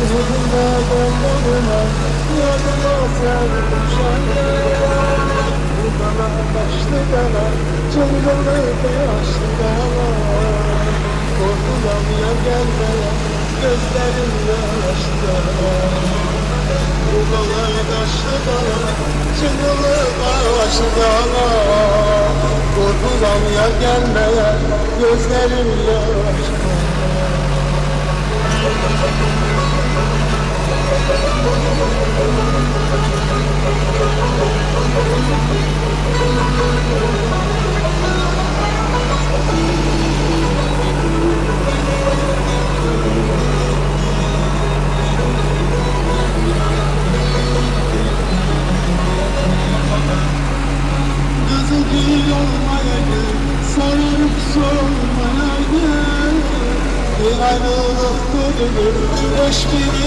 Yüzünde gözlerime Yazıma sevdim şanlar Buralar başlı bana Çılgınlık yaşlı bana Korkudan ya gelmeye Gözlerim yaşlı Buralar taşlı bana Çılgınlık yaşlı bana Korkudan ya gelmeye Gözlerim yaşlı Thank you. Bir ayrılık gülünür, hoş bir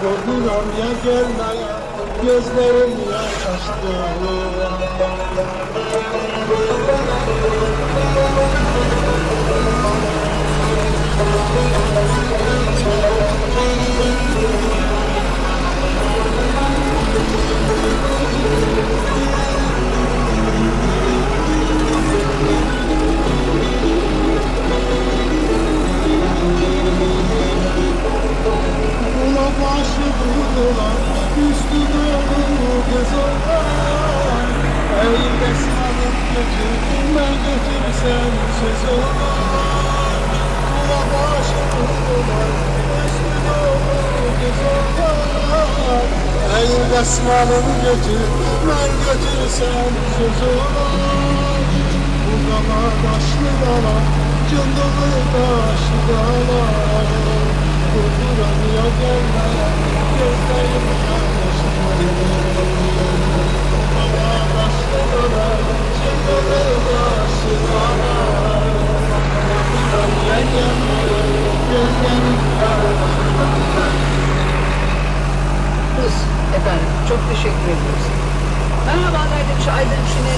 Korkudan ya gelmeye Gözlerim yaşlı Eğilde sağlık götür Ben götürsem söz olan Bu kadar başlı yalan Cındılı taşı yalan Kurduran ya gelmeye Gözlerim yaşlı Baba başlı yalan Cındılı taşı yalan Kurduran ya gelmeye Gözlerim Kız efendim çok teşekkür ediyoruz. Merhabalar demiş Aydın Çin'e